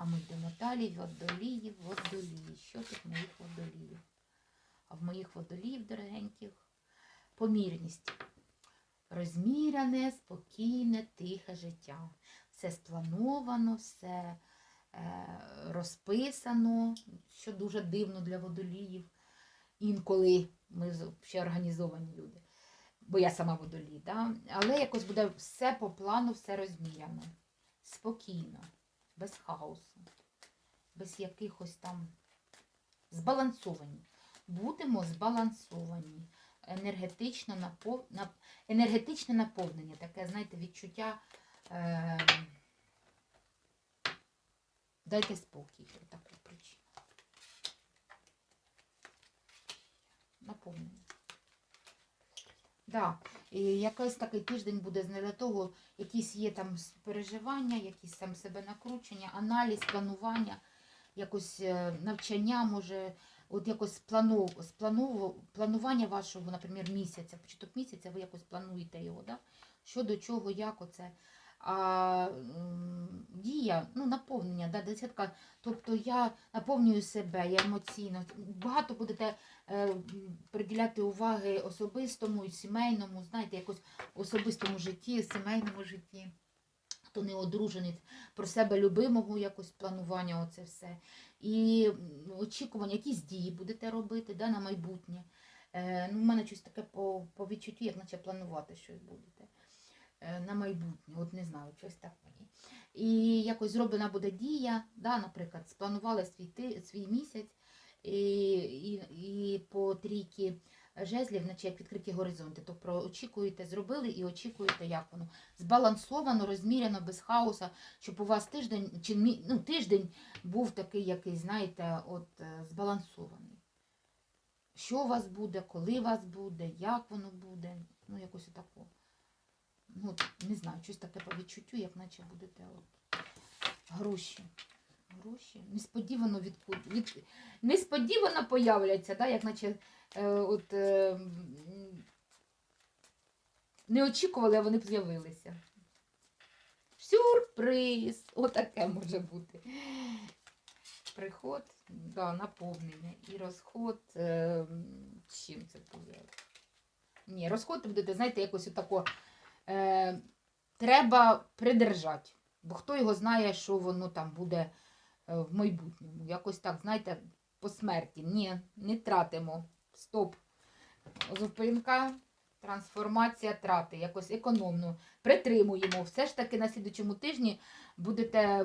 А ми йдемо далі, водолії, водолії. Що тут в моїх водоліїв? А в моїх водоліїв, дорогеньких, помірність. Розміряне, спокійне, тихе життя. Все сплановано, все е, розписано, що дуже дивно для водоліїв. Інколи ми ще організовані люди. Бо я сама водолій, да? але якось буде все по плану, все розміряно. Спокійно, без хаосу, без якихось там збалансовані. Будемо збалансовані. Енергетично напов... нап... енергетичне наповнення, таке, знаєте, відчуття. Е... Дайте спокій про таку причину. Наповнення. Да. І якийсь такий тиждень буде для того, якісь є там переживання, якісь там себе накручення, аналіз, планування, якось е, навчання може, от якось спланов, спланов, планування вашого, наприклад, місяця, початок місяця, ви якось плануєте його, да? що до чого, як оце. А дія, ну, наповнення, да, десятка. Тобто я наповнюю себе, я емоційно. Багато будете е, приділяти уваги особистому і сімейному, знаєте, якось особистому житті, сімейному житті. Хто не одружений, про себе любимого якось планування, оце все. І очікування, якісь дії будете робити да, на майбутнє. Е, ну, у мене щось таке по, по відчуттю, як наче планувати щось будете на майбутнє. От не знаю, щось так мені. І якось зроблена буде дія, да, наприклад, спланували свій, ти, свій місяць і, і, і по трійки жезлів, наче як відкриті горизонти. Тобто очікуєте, зробили і очікуєте, як воно. Збалансовано, розміряно, без хаоса, щоб у вас тиждень, чи ну, тиждень був такий, який, знаєте, от е, збалансований. Що у вас буде, коли у вас буде, як воно буде, ну якось отако. Ну, не знаю, щось таке по відчуттю, як наче будете от, гроші. Гроші несподівано від, від несподівано появляться, да, як наче е, от, е, не очікували, а вони з'явилися. Сюрприз! Отаке може бути. Приход, да, наповнення і розход. Е, чим це буде? Ні, розход будете, знаєте, якось отако. Е, треба придержати. Бо хто його знає, що воно там буде е, в майбутньому. Якось так, знаєте, по смерті. Ні, не тратимо. Стоп. Зупинка, трансформація, трати. Якось економно. Притримуємо. Все ж таки на слідучому тижні будете